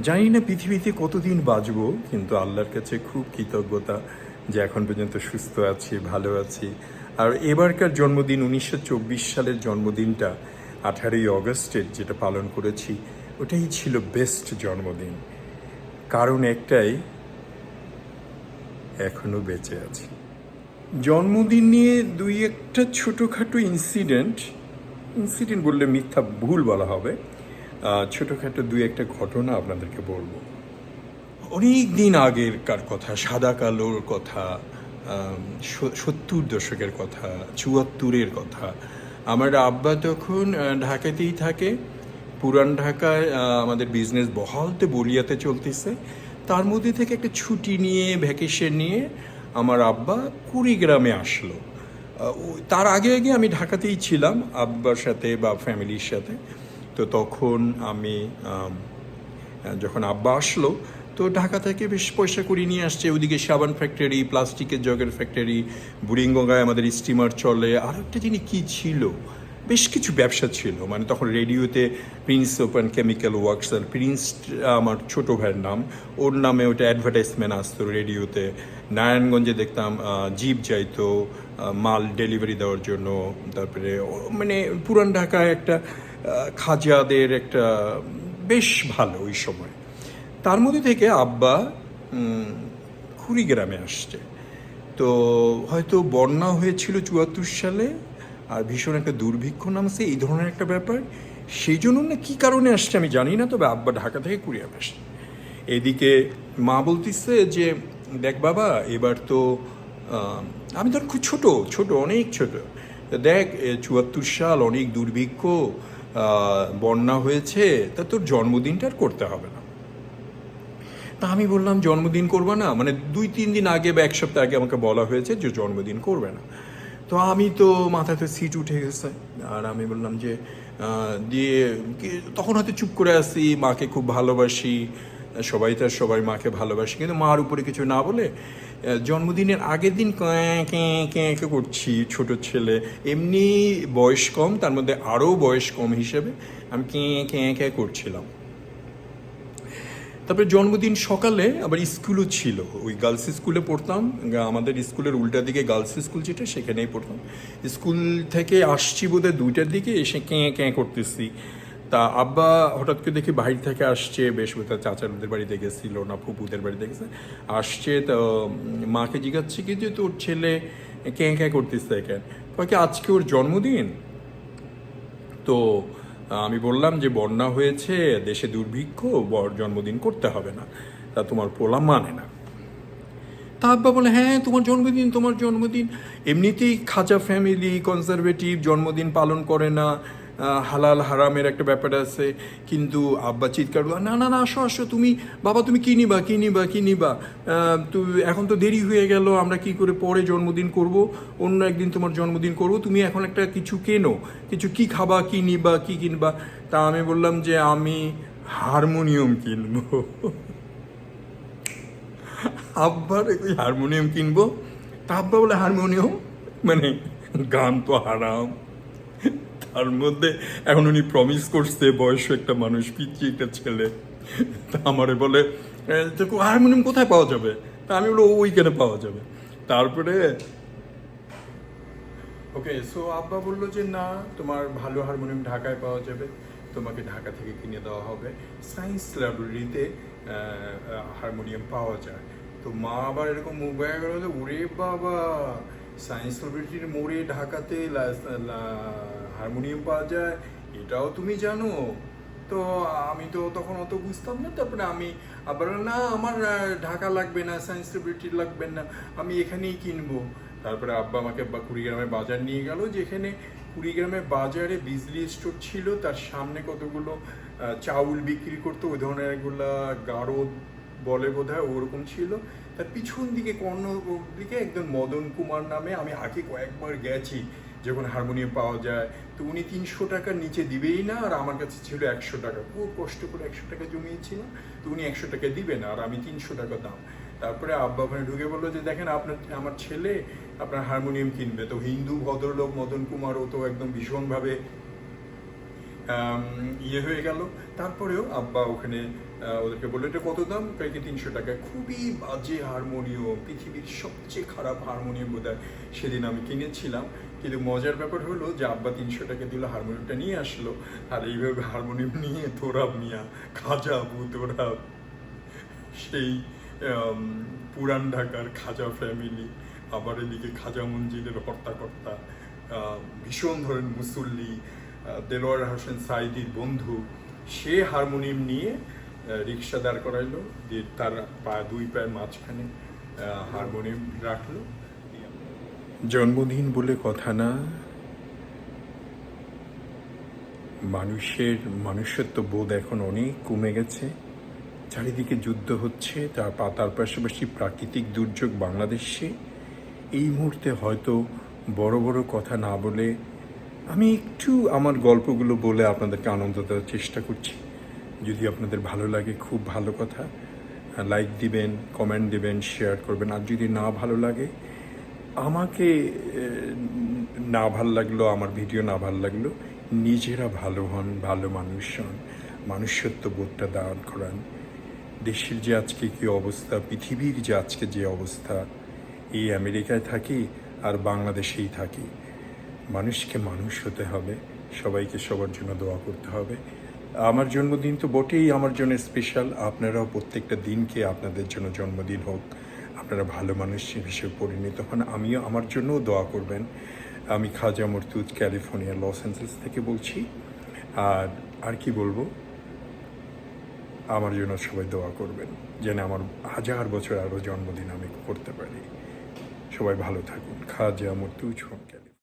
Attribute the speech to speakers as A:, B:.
A: জানি না পৃথিবীতে কতদিন বাঁচবো, কিন্তু আল্লাহর কাছে খুব কৃতজ্ঞতা যে এখন পর্যন্ত সুস্থ আছি, ভালো আছি। আর এবারকার জন্মদিন, উনিশশো চব্বিশ সালের জন্মদিনটা, আঠারোই অগস্টের যেটা পালন করেছি, ওটাই ছিল বেস্ট জন্মদিন। কারণ একটাই, এখনও বেঁচে আছি। জন্মদিন নিয়ে দুই একটা ছোটোখাটো ইনসিডেন্ট ইনসিডেন্ট বললে মিথ্যা ভুল বলা হবে ছোটোখাটো দুই একটা ঘটনা আপনাদেরকে বলব। অনেক দিন আগেরকার কথা, সাদা কালোর কথা সত্তর দশকের কথা, চুয়াত্তরের কথা। আমার আব্বা তখন ঢাকাতেই থাকে। পুরান ঢাকায় আমাদের বিজনেস বহালতে বলিয়াতে চলতেছে। তার মধ্যে থেকে একটা ছুটি নিয়ে ভ্যাকেশন নিয়ে আমার আব্বা কুড়িগ্রামে আসলো। তার আগে আগে আমি ঢাকাতেই ছিলাম, আব্বার সাথে বা ফ্যামিলির সাথে। তো তখন আমি যখন আব্বা আসলো, তো ঢাকা থেকে বেশ পয়সা করে নিয়ে আসছে। ওদিকে সাবান ফ্যাক্টরি, প্লাস্টিকের জগের ফ্যাক্টরি বুড়িঙ্গঙ্গায় আমাদের স্টিমার চলে। আর একটা জিনিস কী ছিল? বেশ কিছু ব্যবসা ছিল। মানে তখন রেডিওতে প্রিন্স ওপেন কেমিক্যাল ওয়ার্কস আর প্রিন্স, আমার ছোট ভাইয়ের নাম, ওর নামে ওটা অ্যাডভার্টাইজমেন্ট আসতো রেডিওতে। নারায়ণগঞ্জে দেখতাম জিপ যাইতো মাল ডেলিভারি দেওয়ার জন্য। তারপরে মানে পুরান ঢাকায় একটা খাজাদের একটা, বেশ ভালো ওই সময়। তার মধ্যে থেকে আব্বা কুড়িগ্রামে আসছে। তো হয়তো বন্যা হয়েছিল চুয়াত্তর সালে, আর ভীষণ একটা দুর্ভিক্ষ নামছে, এই ধরনের একটা ব্যাপার। সেই জন্য না কী কারণে আসছে আমি জানি না, তবে আব্বা ঢাকা থেকে কুড়িগ্রামে আসছে। এদিকে মা বলতেছে যে, দেখ বাবা, এবার তো আমি ধর খুব ছোট ছোট, অনেক ছোট। দেখ চুয়াত্তর সাল, অনেক দুর্ভিক্ষ বন্যা হয়েছে, তা তোর জন্মদিনটা আর করতে হবে না। তা আমি বললাম, জন্মদিন করবে না? মানে দুই, তিন দিন আগে বা এক সপ্তাহ আগে আমাকে বলা হয়েছে যে জন্মদিন করবে না। তো আমি তো মাথাতে সিট উঠে গেছে। আর আমি বললাম যে দিয়ে তখন হয়তো চুপ করে আসি মাকে খুব ভালোবাসি, সবাই তার সবাই মাকে ভালোবাসি, কিন্তু মার উপরে কিছু না বলে জন্মদিনের আগের দিন ক্যাঁ করছি ছোট ছেলে। এমনি বয়স কম, তার মধ্যে আরও বয়স কম হিসেবে আমি ক্যাঁ ক্যাঁ ক্যাঁ করছিলাম। তারপরে জন্মদিন সকালে আবার স্কুলও ছিল। ওই গার্লস স্কুলে পড়তাম। আমাদের স্কুলের উল্টা দিকে গার্লস স্কুল যেটা, সেখানেই পড়তাম। স্কুল থেকে আসছি বোধহয় দুইটার দিকে, এসে ক্যাঁ ক্যাঁ করতেছি। তা আব্বা হঠাৎ করে দেখি বাইরে থেকে আসছে, বেশ বোধহয় চাচাদের বাড়িতে গেছিল, না ফুপুদের বাড়িতে গেছে, আসছে, তো মাকে জিজ্ঞাসছে কি যে তোর ছেলে ক্যাঁ ক্যাঁ করতেছে কেন কয় কি, আজকে ওর জন্মদিন? তো, আমি বললাম যে বন্যা হয়েছে, দেশে দুর্ভিক্ষ, বর জন্মদিন করতে হবে না। তা তোমার পোলা মানে না। তা আব্বা বলে হ্যাঁ তোমার জন্মদিন তোমার জন্মদিন। এমনিতেই খাঁচা ফ্যামিলি কনজারভেটিভ জন্মদিন পালন করে না। হালাল, হারামের একটা ব্যাপার আছে। কিন্তু আব্বা চিৎকার না না না, আসো আসো, তুমি, বাবা, তুমি কি নিবা কি নিবা কি নিবা? তুই এখন তো দেরি হয়ে গেল, আমরা কি করে পরে জন্মদিন করব? অন্য একদিন তোমার জন্মদিন করব, তুমি এখন একটা কিছু কেনো? কিছু কি খাবা, কি নিবা, কি কিনবা? তা আমি বললাম যে, আমি হারমোনিয়াম কিনবো। আব্বার হারমোনিয়াম কিনবো? তা আব্বা বলে, হারমোনিয়াম? মানে গান তো হারাম। তার মধ্যে এখন উনি প্রমিস করছে বয়স একটা মানুষ পিচ্ছি একটা ছেলে। আমারে বলে "এ, হারমোনিয়াম কোথায় পাওয়া যাবে? তা আমি বলো ওইখানে পাওয়া যাবে। তারপরে ওকে সো আব্বা বলল যে না তোমার ভালো হারমোনিয়াম ঢাকায় পাওয়া যাবে। তোমাকে ঢাকা থেকে কিনে দেওয়া হবে। সায়েন্স লাইব্রেরিতে হারমোনিয়াম পাওয়া যায়। তো মা আবার এরকম মুখ গেল ওরে বাবা সায়েন্স লাইব্রেরির মোড়ে ঢাকাতে হারমোনিয়াম পাওয়া যায়, এটাও তুমি জানো। তো আমি তো তখন অত বুঝতাম না, তারপরে আমি আবার না, আমার ঢাকা লাগবে না, সায়েন্স লাইব্রেরি লাগবে না, আমি এখানেই কিনবো। তারপরে আব্বা আমাকে বা কুড়িগ্রামে বাজার নিয়ে গেল, যেখানে কুড়িগ্রামে বাজারে বিজলি স্টোর ছিল, তার সামনে কতগুলো চাউল বিক্রি করতো, ওই ধরনের এগুলা গাঢ় বলে বোধ হয় ওরকম ছিল। তার পিছন দিকে কর্ণ দিকে একজন মদন কুমার নামে আমি আগে কয়েকবার গেছি, যখন হারমোনিয়াম পাওয়া যায়। তো উনি তিনশো টাকার নিচে দিবেই না, আর আমার কাছে ছিল একশো টাকা। খুব কষ্ট করে একশো টাকা জমিয়েছিলাম তো উনি একশো টাকা দিবে না আর আমি তিনশো টাকা দাম। তারপরে আব্বা ওখানে ঢুকে বলল যে, দেখেন, আপনার, আমার ছেলে আপনার হারমোনিয়াম কিনবে। তো হিন্দু ভদ্রলোক মদন কুমারও তো একদম ভীষণভাবে ইয়ে হয়ে গেল। তারপরেও আব্বা ওখানে ওদেরকে বলল, এটা কত দাম? প্রায় তিনশো টাকা। খুবই বাজে হারমোনিয়াম পৃথিবীর সবচেয়ে খারাপ হারমোনিয়াম বোধ হয় সেদিন আমি কিনেছিলাম। কিন্তু মজার ব্যাপার হলো যে আব্বা তিনশো টাকা দিল, হারমোনিয়ামটা নিয়ে আসলো। আর এইভাবে হারমোনিয়াম নিয়ে তোরাব মিয়া, খাজা আবু তোরাব সেই পুরান ঢাকার খাজা ফ্যামিলি আবার এদিকে খাজা মঞ্জিলের হর্তাকর্তা ভীষণ ধরেন মুসল্লি দেলোয়ার হোসেন সাইদির বন্ধু, সে হারমোনিয়াম নিয়ে রিক্সা দাঁড় করাইলো, দিয়ে তার পা দুই পায়ের মাঝখানে হারমোনিয়াম রাখল। জন্মদিন বলে কথা না। মানুষের মানুষত্ব বোধ এখন অনেক কমে গেছে। চারিদিকে যুদ্ধ হচ্ছে, তার তার পাশাপাশি প্রাকৃতিক দুর্যোগ বাংলাদেশে। এই মুহূর্তে হয়তো বড় বড় কথা না বলে আমি একটু আমার গল্পগুলো বলে আপনাদেরকে আনন্দ দেওয়ার চেষ্টা করছি। যদি আপনাদের ভালো লাগে, খুব ভালো কথা, লাইক দিবেন, কমেন্ট দিবেন, শেয়ার করবেন। আর যদি না ভালো লাগে, আমাকে না ভালো লাগল, আমার ভিডিও না ভালো লাগল, নিজেরা ভালো হন, ভালো মানুষ হন মানুষত্ব বোধটা দান করান। দেশের যে আজকে কি অবস্থা, পৃথিবীর যে আজকে যে অবস্থা, এই আমেরিকায় থাকি আর বাংলাদেশেই থাকি। মানুষকে মানুষ হতে হবে, সবাইকে সবার জন্য দোয়া করতে হবে। আমার জন্মদিন তো বটেই, আমার জন্য স্পেশাল আপনারাও প্রত্যেকটা দিনকে আপনাদের জন্য জন্মদিন হোক, আপনারা ভালো মানুষ হিসেবে পরিণত হন। আমিও আমার জন্যও দোয়া করবেন। আমি Khaja Mortuz, California, Los Angeles থেকে বলছি। আর আর কি বলব? আমার জন্য সবাই দোয়া করবেন, যেন আমার হাজার বছর আরও জন্মদিন আমি করতে পারি। সবাই ভালো থাকুন। Khaja Mortuz home, California.